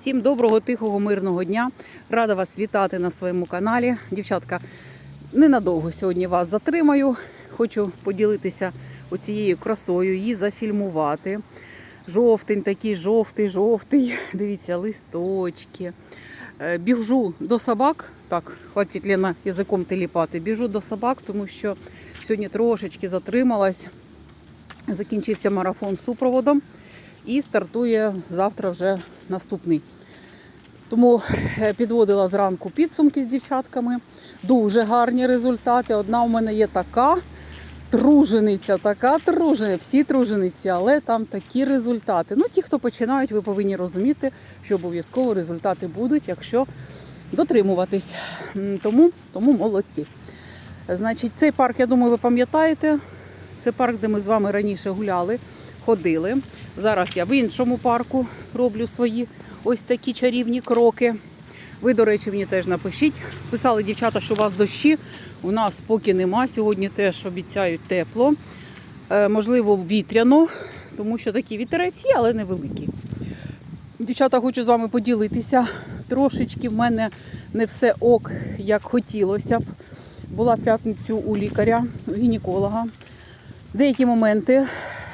Всім доброго, тихого, мирного дня. Рада вас вітати на своєму каналі. Дівчатка, ненадовго сьогодні вас затримаю. Хочу поділитися оцією красою, її зафільмувати. Жовтень такий, жовтий, жовтий. Дивіться, листочки. Е, Біжу до собак. Так, хватить Лена язиком теліпати. Біжу до собак, тому що сьогодні трошечки затрималась. Закінчився марафон з супроводом і стартує завтра вже наступний. Тому е, підводила зранку підсумки з дівчатками. Дуже гарні результати. Одна у мене є така тружениця, така тружениця, всі тружениці, але там такі результати. Ну, ті, хто починають, ви повинні розуміти, що обов'язково результати будуть, якщо дотримуватись. Тому, тому молодці. Значить, цей парк, я думаю, ви пам'ятаєте. Це парк, де ми з вами раніше гуляли, ходили. Зараз я в іншому парку роблю свої ось такі чарівні кроки. Ви, до речі, мені теж напишіть. Писали дівчата, що у вас дощі. У нас поки нема. Сьогодні теж обіцяють тепло. Е, можливо, вітряно, тому що такий вітерець є, але невеликий. Дівчата, хочу з вами поділитися. Трошечки в мене не все ок, як хотілося б. Була в п'ятницю у лікаря, у гінеколога. Деякі моменти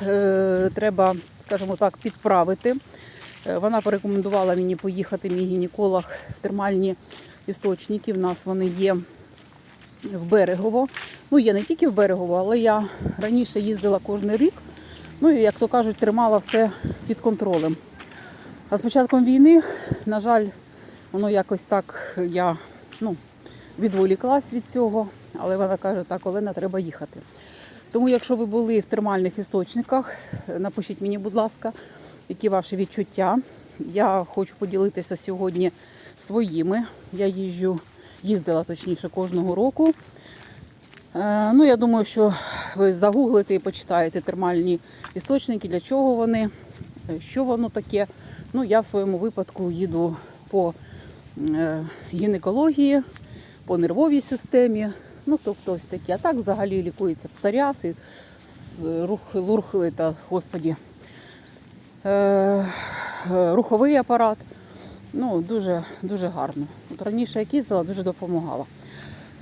е, треба, скажімо так, підправити. Е, Вона порекомендувала мені поїхати, мій гінеколог, в термальні істочники. В нас вони є в Берегово. Ну, є не тільки в Берегово, але я раніше їздила кожен рік. Ну і, як то кажуть, тримала все під контролем. А з початком війни, на жаль, воно якось так я ну, відволіклась від цього, але вона каже, так, Олена, треба їхати. Тому, якщо ви були в термальних істочниках, напишіть мені, будь ласка, які ваші відчуття. Я хочу поділитися сьогодні своїми. Я їжджу, їздила точніше кожного року. Е, Ну, я думаю, що ви загуглите і почитаєте термальні істочники, для чого вони, що воно таке. Ну, я в своєму випадку їду по е, гінекології, по нервовій системі. Ну, тобто ось такі. А так взагалі лікується псоріаз і с- та, господі, е, е, руховий апарат. Ну, дуже, дуже гарно. От раніше як їздила, дуже допомагала.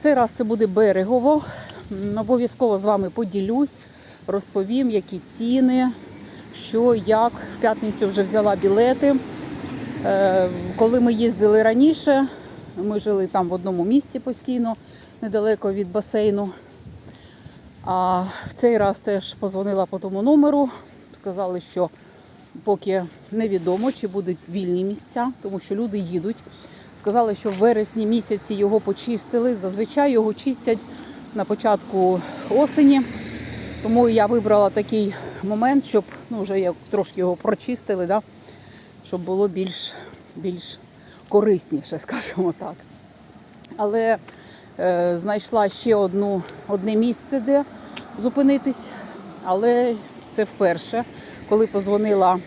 Цей раз це буде берегово. Обов'язково з вами поділюсь, розповім, які ціни, що, як. В п'ятницю вже взяла білети. Е, Коли ми їздили раніше, ми жили там в одному місці постійно, недалеко від басейну. А в цей раз теж позвонила по тому номеру. Сказали, що поки невідомо, чи будуть вільні місця, тому що люди їдуть. Сказали, що в вересні місяці його почистили. Зазвичай його чистять на початку осені. Тому я вибрала такий момент, щоб ну, вже як трошки його прочистили, да? щоб було більш, більш корисніше, скажімо так. Але знайшла ще одну, одне місце, де зупинитись. Але це вперше, коли позвонила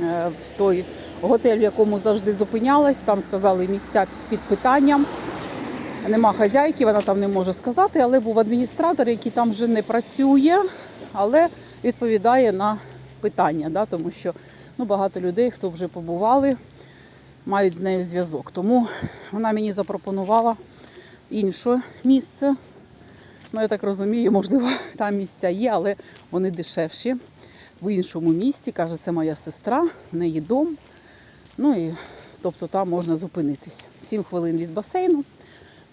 е, в той готель, в якому завжди зупинялась, там сказали місця під питанням. Нема хазяйки, вона там не може сказати, але був адміністратор, який там вже не працює, але відповідає на питання, да, тому що ну, багато людей, хто вже побували, мають з нею зв'язок. Тому вона мені запропонувала інше місце. Ну, я так розумію, можливо, там місця є, але вони дешевші. В іншому місті, каже, це моя сестра, в неї дом. Ну і тобто там можна зупинитись. Сім хвилин від басейну.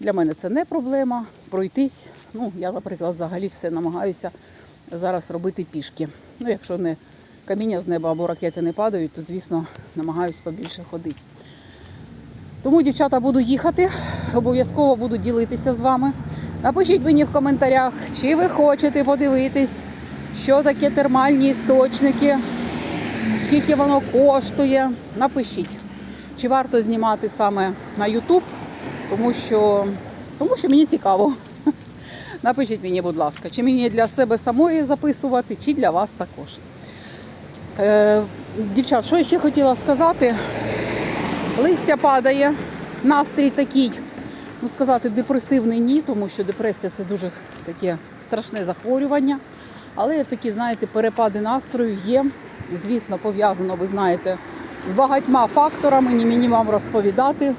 Для мене це не проблема. Пройтись. Ну, я, наприклад, взагалі все намагаюся зараз робити пішки. Ну, якщо не каміння з неба або ракети не падають, то звісно намагаюся побільше ходити. Тому, дівчата, буду їхати, обов'язково буду ділитися з вами. Напишіть мені в коментарях, чи ви хочете подивитись, що таке термальні істочники, скільки воно коштує. Напишіть, чи варто знімати саме на YouTube, тому що, тому що мені цікаво. Напишіть мені, будь ласка, чи мені для себе самої записувати, чи для вас також. Е, дівчат, що ще хотіла сказати? Листя падає, настрій такий, ну сказати, депресивний ні, тому що депресія це дуже таке страшне захворювання. Але такі, знаєте, перепади настрою є. Звісно, пов'язано, ви знаєте, з багатьма факторами, ні мені вам розповідати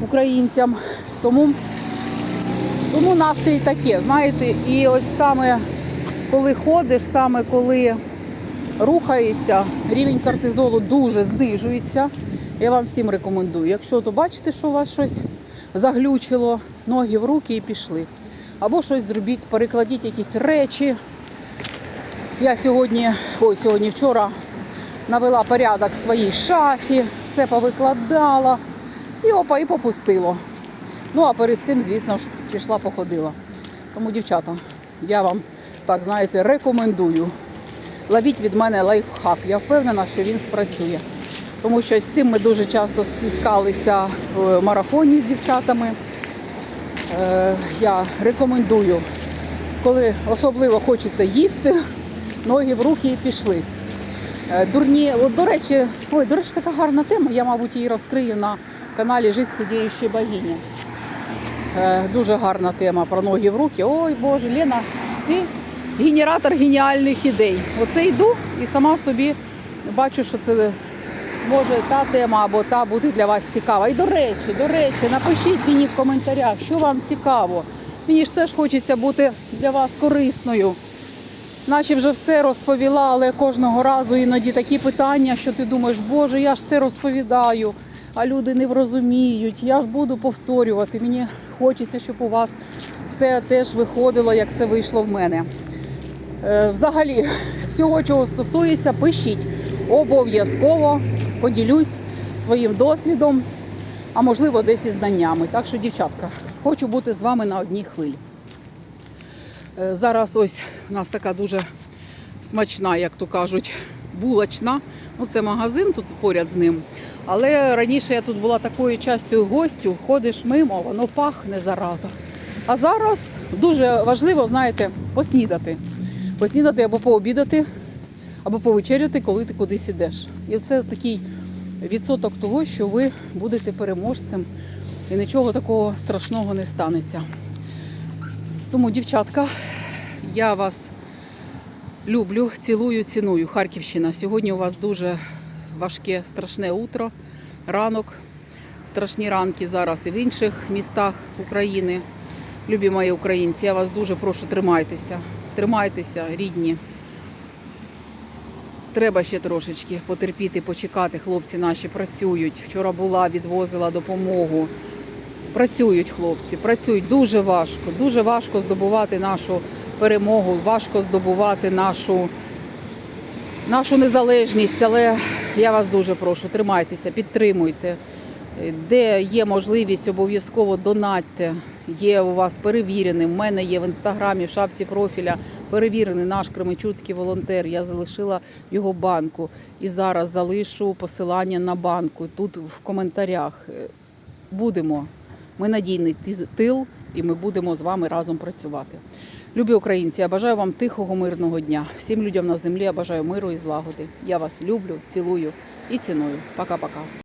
українцям. Тому, тому настрій таке, знаєте, і от саме коли ходиш, саме коли рухаєшся, рівень кортизолу дуже знижується. Я вам всім рекомендую. Якщо то бачите, що у вас щось заглючило, ноги в руки і пішли. Або щось зробіть, перекладіть якісь речі. Я сьогодні, ой, сьогодні вчора навела порядок в своїй шафі, все повикладала і опа, і попустило. Ну а перед цим, звісно ж, пішла походила. Тому, дівчата, я вам так знаєте, рекомендую. Ловіть від мене лайфхак. Я впевнена, що він спрацює. Тому що з цим ми дуже часто стискалися в марафоні з дівчатами. Е, Я рекомендую, коли особливо хочеться їсти, ноги в руки і пішли. Е, Дурні, от, до речі, ой, до речі, така гарна тема. Я, мабуть, її розкрию на каналі Жизнь худіючої богині. Е, Дуже гарна тема про ноги в руки. Ой Боже, Лена, ти генератор геніальних ідей. Оце йду і сама собі бачу, що це може та тема або та бути для вас цікава. І до речі, до речі, напишіть мені в коментарях, що вам цікаво. Мені ж теж хочеться бути для вас корисною. Наче вже все розповіла, але кожного разу іноді такі питання, що ти думаєш, Боже, я ж це розповідаю, а люди не розуміють, я ж буду повторювати. Мені хочеться, щоб у вас все теж виходило, як це вийшло в мене. Е, Взагалі, всього, чого стосується, пишіть. Обов'язково поділюсь своїм досвідом, а можливо, десь і знаннями. Так що, дівчатка, хочу бути з вами на одній хвилі. Е, Зараз ось у нас така дуже смачна, як то кажуть, булочна. Ну, це магазин тут поряд з ним. Але раніше я тут була такою частю гостю, ходиш мимо, воно пахне зараза. А зараз дуже важливо, знаєте, поснідати. Поснідати або пообідати, або повечеряти, коли ти кудись ідеш. І це такий відсоток того, що ви будете переможцем і нічого такого страшного не станеться. Тому, дівчатка, я вас люблю, цілую, ціную. Харківщина. Сьогодні у вас дуже важке, страшне утро, ранок, страшні ранки зараз і в інших містах України. Любі мої українці, я вас дуже прошу, тримайтеся. Тримайтеся, рідні. Треба ще трошечки потерпіти, почекати. Хлопці наші працюють. Вчора була, відвозила допомогу. Працюють хлопці, працюють дуже важко. Дуже важко здобувати нашу перемогу, важко здобувати нашу, нашу незалежність. Але я вас дуже прошу, тримайтеся, підтримуйте. Де є можливість, обов'язково донатьте. Є у вас перевірений. В мене є в інстаграмі, в шапці профіля перевірений наш кременчуцький волонтер. Я залишила його банку і зараз залишу посилання на банку тут в коментарях. Будемо. Ми надійний тил, і ми будемо з вами разом працювати. Любі українці, я бажаю вам тихого, мирного дня. Всім людям на землі я бажаю миру і злагоди. Я вас люблю, цілую і ціную. Пока-пока.